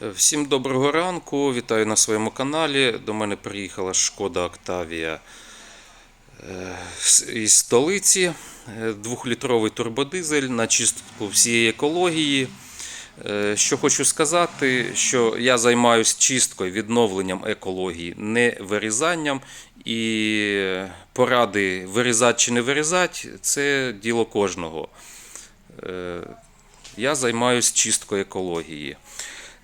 Всім доброго ранку, вітаю на своєму каналі. До мене приїхала шкода Октавія е, із столиці. Е, Двохлітровий турбодизель на чистку всієї екології. Е, Що хочу сказати, що я займаюся чисткою, відновленням екології, не вирізанням. І поради вирізати чи не вирізати це діло кожного. Я займаюся чисткою екології.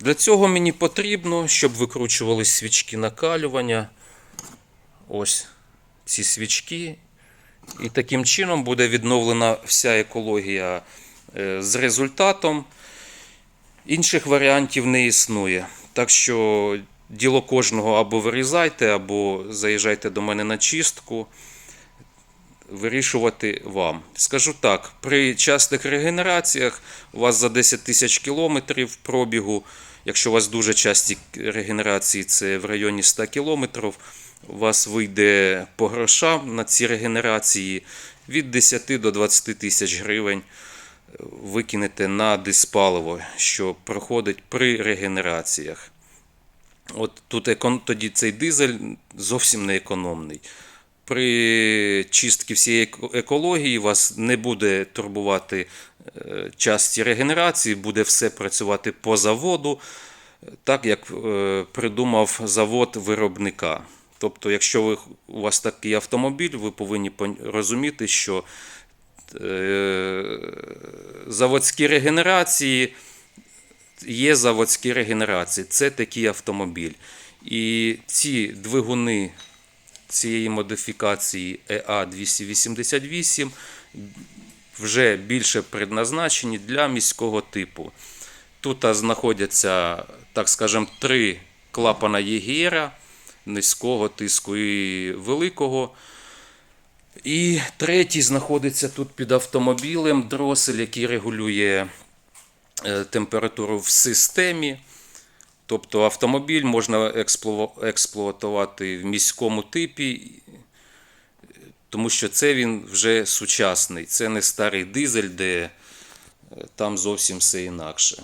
Для цього мені потрібно, щоб викручувались свічки накалювання. Ось ці свічки. І таким чином буде відновлена вся екологія е, з результатом. Інших варіантів не існує. Так що діло кожного або вирізайте, або заїжджайте до мене на чистку. Вирішувати вам. Скажу так: при частих регенераціях у вас за 10 тисяч кілометрів пробігу, якщо у вас дуже часті регенерації, це в районі 100 кілометрів, у вас вийде по грошам на ці регенерації від 10 до 20 тисяч гривень викинете на диспаливо, що проходить при регенераціях. От тут тоді цей дизель зовсім не економний. При чистці всієї екології вас не буде турбувати часті регенерації, буде все працювати по заводу, так як е, придумав завод виробника. Тобто, якщо ви, у вас такий автомобіль, ви повинні розуміти, що е, заводські регенерації є заводські регенерації. Це такий автомобіль. І ці двигуни цієї модифікації E EA288 вже більше предназначені для міського типу. Тут знаходяться, так скажемо, три клапана Єгера низького тиску і великого. І третій знаходиться тут під автомобілем дросель, який регулює е, температуру в системі. Тобто автомобіль можна експлуатувати в міському типі, тому що це він вже сучасний. Це не старий дизель, де е, там зовсім все інакше.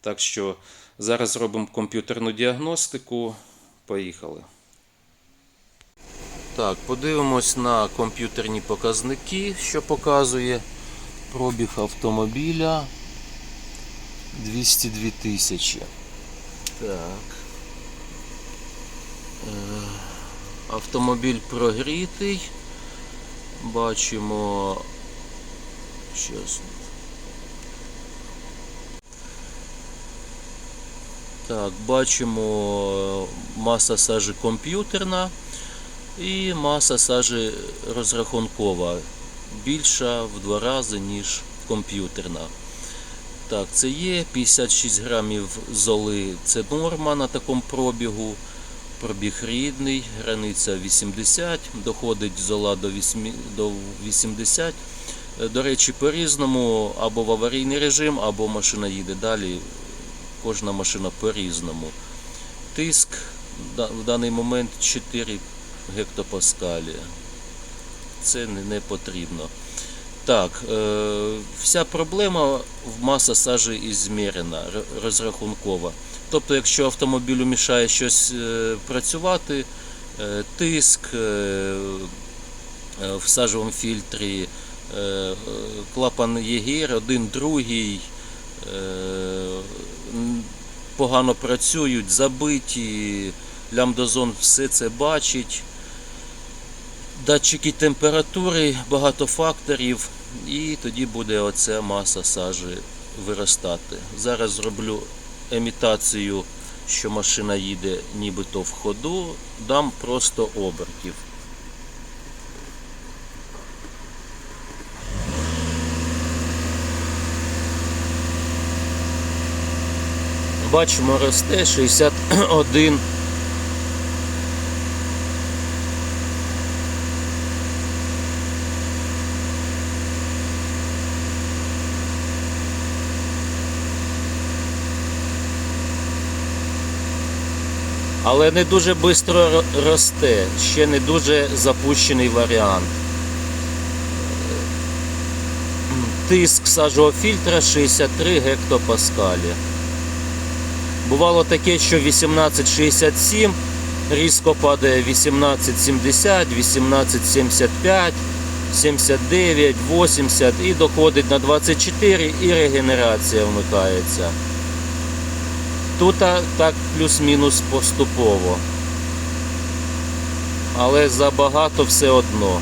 Так що зараз зробимо комп'ютерну діагностику. Поїхали. Так, подивимось на комп'ютерні показники, що показує пробіг автомобіля 202 тисячі. Так. Е, Автомобіль прогрітий. Бачимо. Щас. Так, бачимо маса сажі комп'ютерна і маса сажі розрахункова. Більша в два рази, ніж комп'ютерна. Так, це є 56 грамів золи. Це норма на такому пробігу. Пробіг рідний, границя 80, доходить зола до 8 до 80. Е, До речі, по-різному, або в аварійний режим, або машина їде далі. Кожна машина по-різному. Тиск в даний момент 4 гектопаскалі. Це не потрібно. Так, е, вся проблема в маса сажі і змірена, р- розрахункова. Тобто, якщо автомобілю мішає щось е, працювати, е, тиск в сажовому фільтрі, клапан ЄГР, один, другий, погано працюють, забиті, лямдозон все це бачить датчики температури, багато факторів, і тоді буде оця маса сажі виростати. Зараз зроблю емітацію, що машина їде нібито в ходу, дам просто обертів. Бачимо, росте 61 але не дуже швидко росте, ще не дуже запущений варіант. Тиск сажового фільтра 63 гектопаскалі. Бувало таке, що 18,67 різко падає 18,70, 18,75, 79, 80 і доходить на 24 і регенерація вмикається. Тут так плюс-мінус поступово. Але забагато все одно.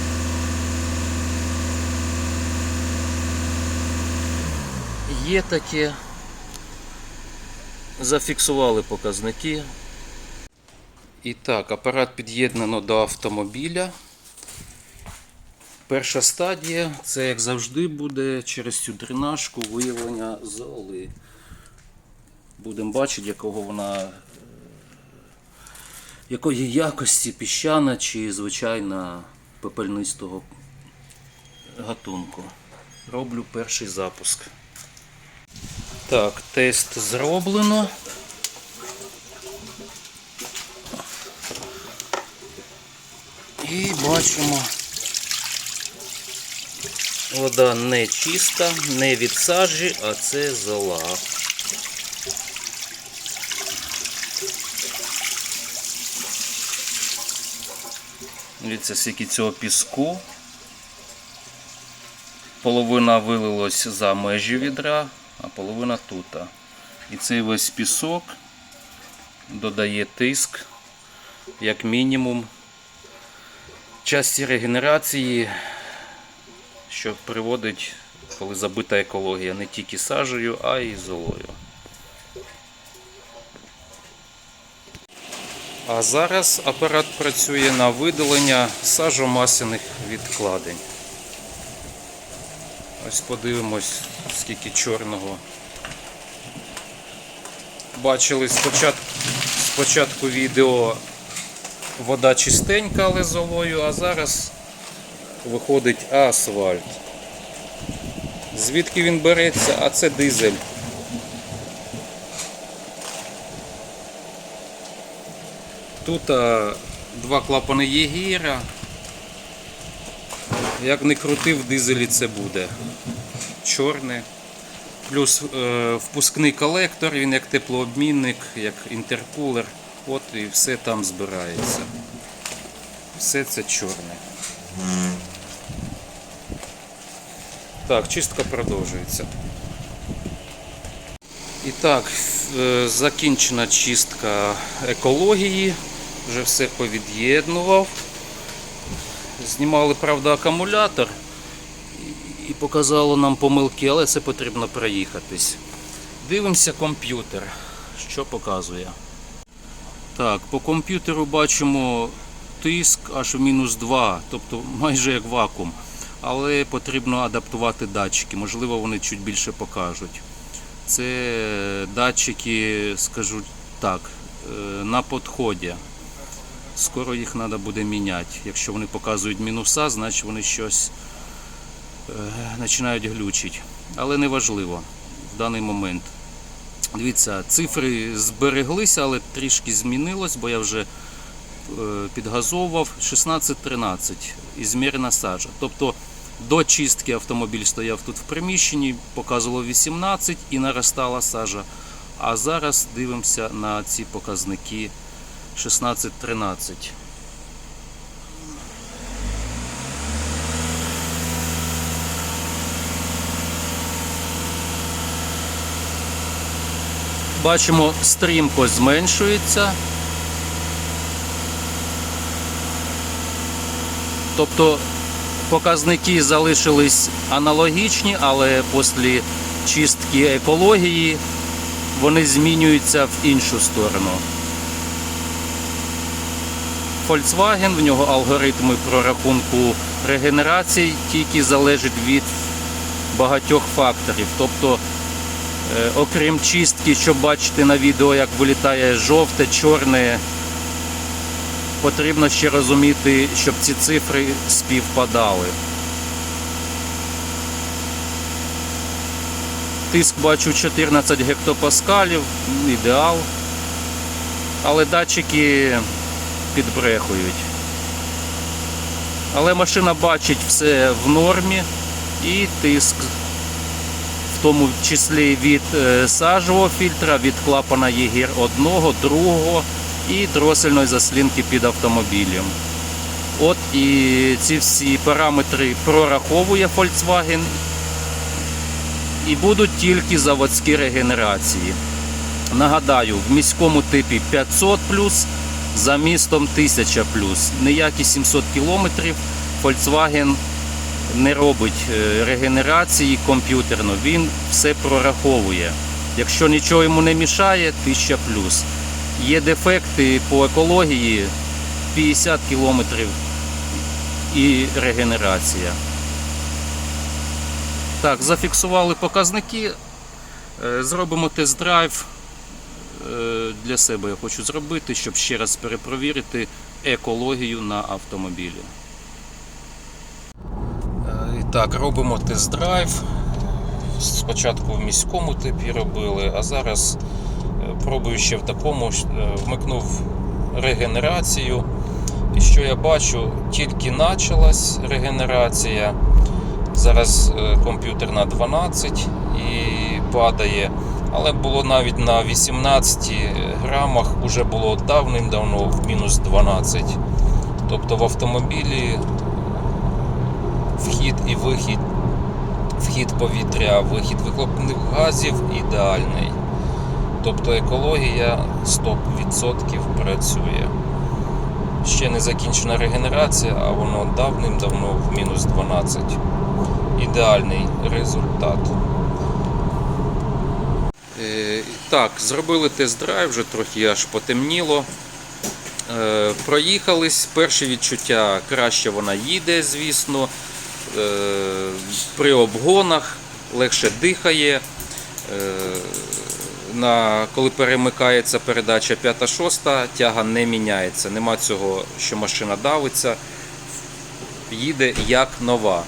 Є таке. Зафіксували показники. І так, апарат під'єднано до автомобіля. Перша стадія це, як завжди, буде через цю дренажку виявлення золи. Будемо бачити, якого вона, е, якої якості піщана чи звичайна пепельнистого гатунку. Роблю перший запуск. Так, тест зроблено. І бачимо, вода не чиста, не від сажі, а це зола. Дивіться, скільки цього піску. Половина вилилась за межі відра, а половина тут. І цей весь пісок додає тиск, як мінімум, часті регенерації, що приводить, коли забита екологія, не тільки сажею, а й золою. А зараз апарат працює на видалення сажомасляних відкладень. Ось подивимось, скільки чорного. Бачили спочатку, спочатку відео вода чистенька, але золою, а зараз виходить асфальт. Звідки він береться? А це дизель. Тут а, два клапани Єгіра. Як не крути, в дизелі це буде. Чорне. Плюс е, впускний колектор, він як теплообмінник, як інтеркулер. От і все там збирається. Все це чорне. Так, чистка продовжується. І так, е, закінчена чистка екології. Вже все повід'єднував. Знімали, правда, акумулятор і показало нам помилки, але це потрібно проїхатись. Дивимося комп'ютер. Що показує? Так, по комп'ютеру бачимо тиск аж в мінус 2, тобто майже як вакуум. Але потрібно адаптувати датчики, можливо, вони чуть більше покажуть. Це датчики, скажу так, е, на підході. Скоро їх треба буде міняти. Якщо вони показують мінуса, значить вони щось е, починають глючити. Але не важливо в даний момент. Дивіться, цифри збереглися, але трішки змінилось, бо я вже е, підгазовував 16-13 ізмірена сажа. Тобто до чистки автомобіль стояв тут в приміщенні, показувало 18 і наростала сажа. А зараз дивимося на ці показники 16-13. Бачимо, стрімко зменшується. Тобто показники залишились аналогічні, але після чистки екології вони змінюються в іншу сторону. Volkswagen, в нього алгоритми прорахунку регенерації тільки залежать від багатьох факторів. Тобто, е, окрім чистки, що бачите на відео, як вилітає жовте, чорне, потрібно ще розуміти, щоб ці цифри співпадали. Тиск бачу 14 гектопаскалів, ідеал. Але датчики підбрехують. Але машина бачить все в нормі і тиск в тому числі від е, сажового фільтра, від клапана Єгір одного, другого і дросельної заслінки під автомобілем. От і ці всі параметри прораховує Volkswagen і будуть тільки заводські регенерації. Нагадаю, в міському типі 500 за містом 1000 плюс. Ніякі 700 кілометрів Volkswagen не робить е, регенерації комп'ютерно, він все прораховує. Якщо нічого йому не мішає, 1000 плюс. Є дефекти по екології 50 кілометрів і регенерація. Так, зафіксували показники. Е, Зробимо тест-драйв. Е, Для себе я хочу зробити, щоб ще раз перепровірити екологію на автомобілі. Е, так, робимо тест-драйв. Спочатку в міському типі робили, а зараз е, пробую ще в такому, вмикнув регенерацію. І що я бачу, тільки почалась регенерація. Зараз комп'ютер на 12 і падає. Але було навіть на 18 грамах, уже було давним-давно в мінус 12. Тобто в автомобілі вхід і вихід, вхід повітря, вихід вихлопних газів ідеальний. Тобто екологія 100% працює. Ще не закінчена регенерація, а воно давним-давно в мінус 12. Ідеальний результат. Е, Так, зробили тест-драйв, вже трохи аж потемніло. Е, Проїхались. Перші відчуття краще вона їде, звісно. Е, При обгонах легше дихає. На, коли перемикається передача 5-6, тяга не міняється. Нема цього, що машина давиться, їде як нова.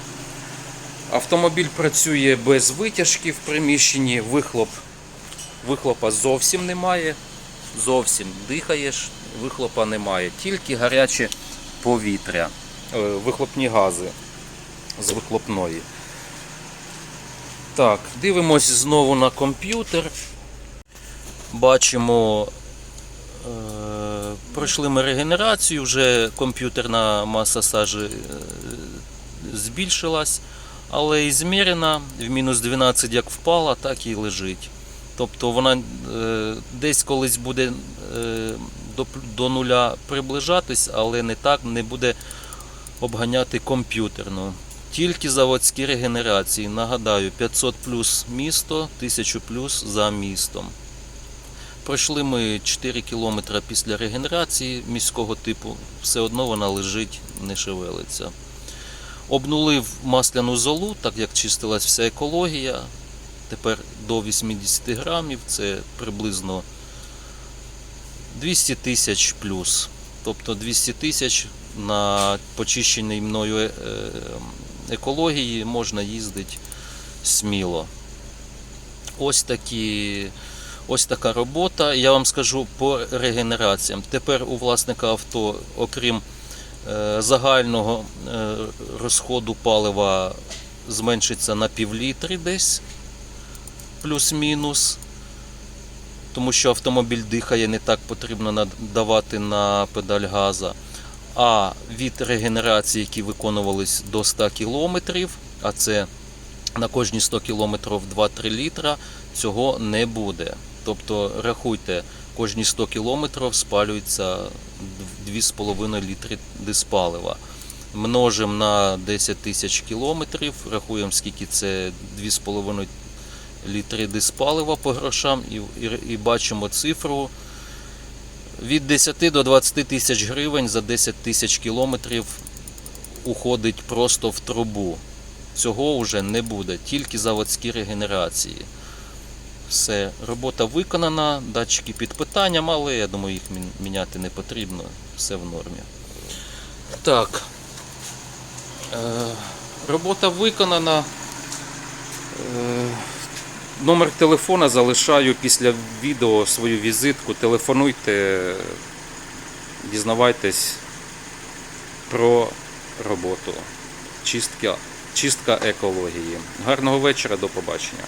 Автомобіль працює без витяжки в приміщенні, вихлоп, вихлопа зовсім немає. Зовсім дихаєш, вихлопа немає, тільки гаряче повітря, е, вихлопні гази з вихлопної. Так, дивимось знову на комп'ютер. Бачимо, е, пройшли ми регенерацію, вже комп'ютерна маса сажі е, збільшилась, але і змірена в мінус 12 як впала, так і лежить. Тобто вона е, десь колись буде е, до, нуля приближатись, але не так не буде обганяти комп'ютерну. Тільки заводські регенерації. Нагадаю, 500 плюс місто, 1000 плюс за містом. Пройшли ми 4 кілометри після регенерації міського типу, все одно вона лежить, не шевелиться. Обнулив масляну золу, так як чистилась вся екологія. Тепер до 80 грамів, це приблизно 200 тисяч плюс. Тобто 200 тисяч на почищеній мною е, екології можна їздити сміло. Ось такі. Ось така робота. Я вам скажу по регенераціям. Тепер у власника авто, окрім е, загального е, розходу палива, зменшиться на півлітри десь, плюс-мінус. Тому що автомобіль дихає, не так потрібно надавати на педаль газа. А від регенерації, які виконувались до 100 км, а це на кожні 100 км 2-3 літра, цього не буде. Тобто рахуйте, кожні 100 км спалюється 2,5 літри диспалива. Множимо на 10 тисяч кілометрів, рахуємо, скільки це 2,5 літри диспалива по грошам, і, і, і бачимо цифру. Від 10 до 20 тисяч гривень за 10 тисяч кілометрів уходить просто в трубу. Цього вже не буде, тільки заводські регенерації. Все, робота виконана, датчики під питанням, але я думаю, їх міняти не потрібно, все в нормі. Так. Е, робота виконана. Е, номер телефона залишаю після відео свою візитку. Телефонуйте, дізнавайтесь про роботу. Чистка, чистка екології. Гарного вечора, до побачення.